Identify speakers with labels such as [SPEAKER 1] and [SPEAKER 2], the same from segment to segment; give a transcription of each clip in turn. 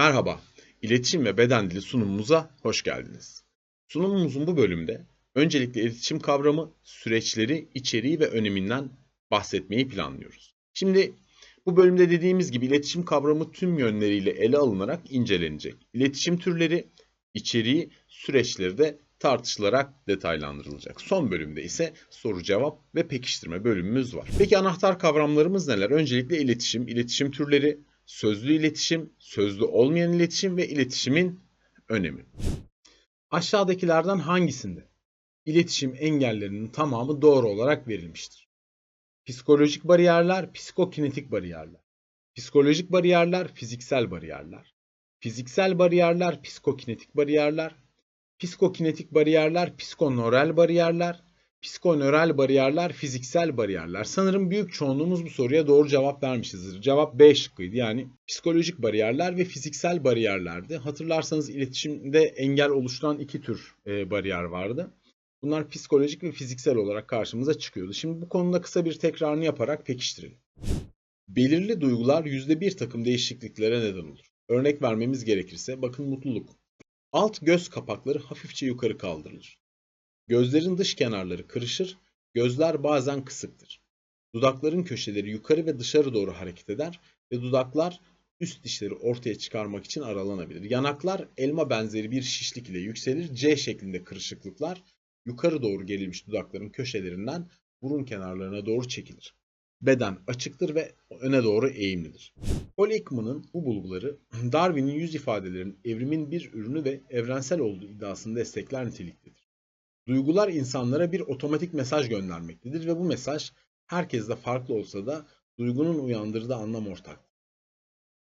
[SPEAKER 1] Merhaba, İletişim ve Beden Dili sunumumuza hoş geldiniz. Sunumumuzun bu bölümde öncelikle iletişim kavramı, süreçleri, içeriği ve öneminden bahsetmeyi planlıyoruz. Şimdi bu bölümde dediğimiz gibi iletişim kavramı tüm yönleriyle ele alınarak incelenecek. İletişim türleri, içeriği, süreçleri de tartışılarak detaylandırılacak. Son bölümde ise soru cevap ve pekiştirme bölümümüz var. Peki anahtar kavramlarımız neler? Öncelikle iletişim, iletişim türleri, sözlü iletişim, sözlü olmayan iletişim ve iletişimin önemi. Aşağıdakilerden hangisinde iletişim engellerinin tamamı doğru olarak verilmiştir? Psikolojik bariyerler, psikokinetik bariyerler. Psikolojik bariyerler, fiziksel bariyerler. Fiziksel bariyerler, psikokinetik bariyerler. Psikokinetik bariyerler, psikonöral bariyerler. Psikonöral bariyerler, fiziksel bariyerler. Sanırım büyük çoğunluğumuz bu soruya doğru cevap vermişizdir. Cevap B şıkkıydı. Yani psikolojik bariyerler ve fiziksel bariyerlerdi. Hatırlarsanız iletişimde engel oluşturan iki tür e, bariyer vardı. Bunlar psikolojik ve fiziksel olarak karşımıza çıkıyordu. Şimdi bu konuda kısa bir tekrarını yaparak pekiştirelim. Belirli duygular yüzde bir takım değişikliklere neden olur. Örnek vermemiz gerekirse bakın mutluluk. Alt göz kapakları hafifçe yukarı kaldırılır. Gözlerin dış kenarları kırışır, gözler bazen kısıktır. Dudakların köşeleri yukarı ve dışarı doğru hareket eder ve dudaklar üst dişleri ortaya çıkarmak için aralanabilir. Yanaklar elma benzeri bir şişlik ile yükselir. C şeklinde kırışıklıklar yukarı doğru gerilmiş dudakların köşelerinden burun kenarlarına doğru çekilir. Beden açıktır ve öne doğru eğimlidir. Paul Ekman'ın bu bulguları Darwin'in yüz ifadelerinin evrimin bir ürünü ve evrensel olduğu iddiasını destekler niteliktedir. Duygular insanlara bir otomatik mesaj göndermektedir ve bu mesaj herkeste farklı olsa da duygunun uyandırdığı anlam ortaktır.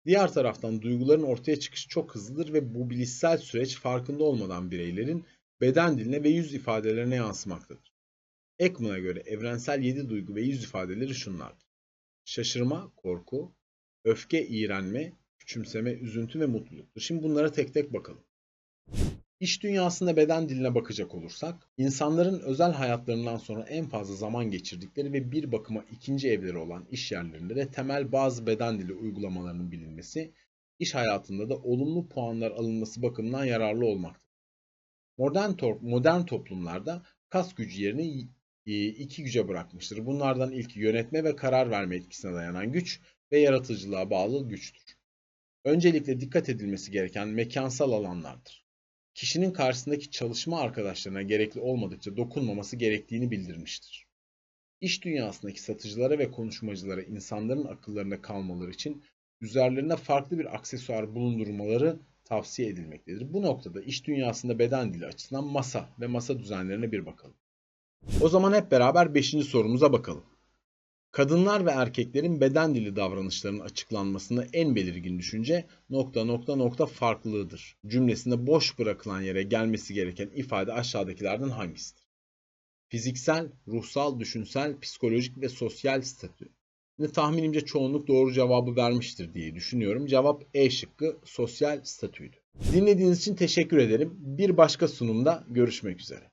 [SPEAKER 1] Diğer taraftan duyguların ortaya çıkışı çok hızlıdır ve bu bilişsel süreç farkında olmadan bireylerin beden diline ve yüz ifadelerine yansımaktadır. Ekman'a göre evrensel 7 duygu ve yüz ifadeleri şunlardır. Şaşırma, korku, öfke, iğrenme, küçümseme, üzüntü ve mutluluktur. Şimdi bunlara tek tek bakalım. İş dünyasında beden diline bakacak olursak, insanların özel hayatlarından sonra en fazla zaman geçirdikleri ve bir bakıma ikinci evleri olan iş yerlerinde de temel bazı beden dili uygulamalarının bilinmesi, iş hayatında da olumlu puanlar alınması bakımından yararlı olmaktadır. Modern, to- modern toplumlarda kas gücü yerini e, iki güce bırakmıştır. Bunlardan ilki yönetme ve karar verme etkisine dayanan güç ve yaratıcılığa bağlı güçtür. Öncelikle dikkat edilmesi gereken mekansal alanlardır kişinin karşısındaki çalışma arkadaşlarına gerekli olmadıkça dokunmaması gerektiğini bildirmiştir. İş dünyasındaki satıcılara ve konuşmacılara insanların akıllarında kalmaları için üzerlerine farklı bir aksesuar bulundurmaları tavsiye edilmektedir. Bu noktada iş dünyasında beden dili açısından masa ve masa düzenlerine bir bakalım. O zaman hep beraber 5. sorumuza bakalım. Kadınlar ve erkeklerin beden dili davranışlarının açıklanmasında en belirgin düşünce nokta nokta nokta farklılığıdır. Cümlesinde boş bırakılan yere gelmesi gereken ifade aşağıdakilerden hangisidir? Fiziksel, ruhsal, düşünsel, psikolojik ve sosyal statü. Şimdi tahminimce çoğunluk doğru cevabı vermiştir diye düşünüyorum. Cevap E şıkkı sosyal statüydü. Dinlediğiniz için teşekkür ederim. Bir başka sunumda görüşmek üzere.